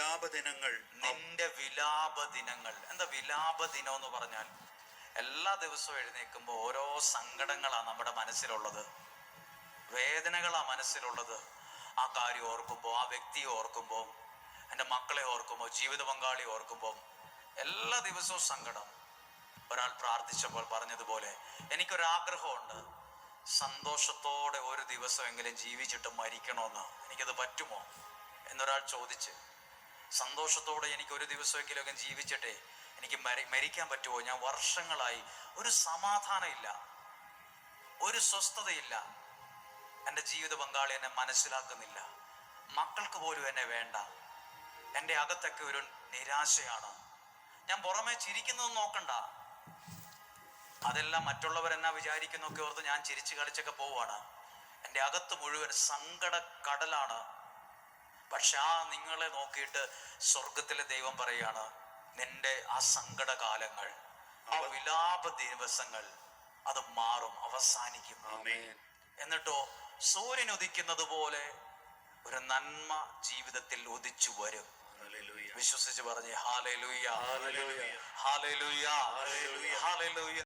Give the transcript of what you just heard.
വിലാപ ദിനങ്ങൾ നിന്റെ വിലാപ ദിനങ്ങൾ എന്താ വിലാപ ദിനം എന്ന് പറഞ്ഞാൽ? എല്ലാ ദിവസവും എഴുന്നേൽക്കുമ്പോൾ ഓരോ സങ്കടങ്ങളാണ് നമ്മുടെ മനസ്സിലുള്ളത്. വേദനകളാ മനസ്സിലുള്ളത്. ആ കാര്യം ഓർക്കുമ്പോൾ ആ വ്യക്തിയെ ഓർക്കുമ്പോൾ എന്റെ മക്കളെ ഓർക്കുമ്പോൾ ജീവിത പങ്കാളി ഓർക്കുമ്പോൾ എല്ലാ ദിവസവും സങ്കടം. ഒരാൾ പ്രാർത്ഥിച്ചപ്പോൾ പറഞ്ഞതുപോലെ എനിക്കൊരാഗ്രഹമുണ്ട്. സന്തോഷത്തോടെ ഒരു ദിവസമെങ്കിലും ജീവിച്ചിട്ട് മരിക്കണമെന്ന്. എനിക്കത് പറ്റുമോ? എന്നൊരാൾ ചോദിച്ച് സന്തോഷത്തോടെ എനിക്ക് ഒരു ദിവസമെങ്കിലൊക്കെ ജീവിച്ചിട്ടേ എനിക്ക് മരി മരിക്കാൻ പറ്റുമോ ഞാൻ വർഷങ്ങളായി ഒരു സമാധാനമില്ല. ഒരു സ്വസ്ഥതയില്ല. എന്റെ ജീവിത പങ്കാളി എന്നെ മനസ്സിലാക്കുന്നില്ല. മക്കൾക്ക് പോലും എന്നെ വേണ്ട. എന്റെ അകത്തൊക്കെ ഒരു നിരാശയാണ്. ഞാൻ പുറമെ ചിരിക്കുന്നത് നോക്കണ്ട. അതെല്ലാം മറ്റുള്ളവർ എന്നാ വിചാരിക്കുന്നൊക്കെ ഓർത്ത് ഞാൻ ചിരിച്ചു കളിച്ചൊക്കെ പോവാണ് എന്റെ അകത്ത് മുഴുവൻ സങ്കട കടലാണ് പക്ഷെ ആ നിങ്ങളെ നോക്കിയിട്ട് സ്വർഗത്തിലെ ദൈവം പറയാണ് നിന്റെ ആ സങ്കടകാലങ്ങൾ ആ വിലാപ ദിവസങ്ങൾ അത് മാറും അവസാനിക്കും. എന്നിട്ടോ സൂര്യൻ ഉദിക്കുന്നത് പോലെ ഒരു നന്മ ജീവിതത്തിൽ ഉദിച്ചു വരും. വിശ്വസിച്ച് പറഞ്ഞേ ഹാലുയ്യ ഹാലുയ്യ ഹാലുയ്യ ഹാലേ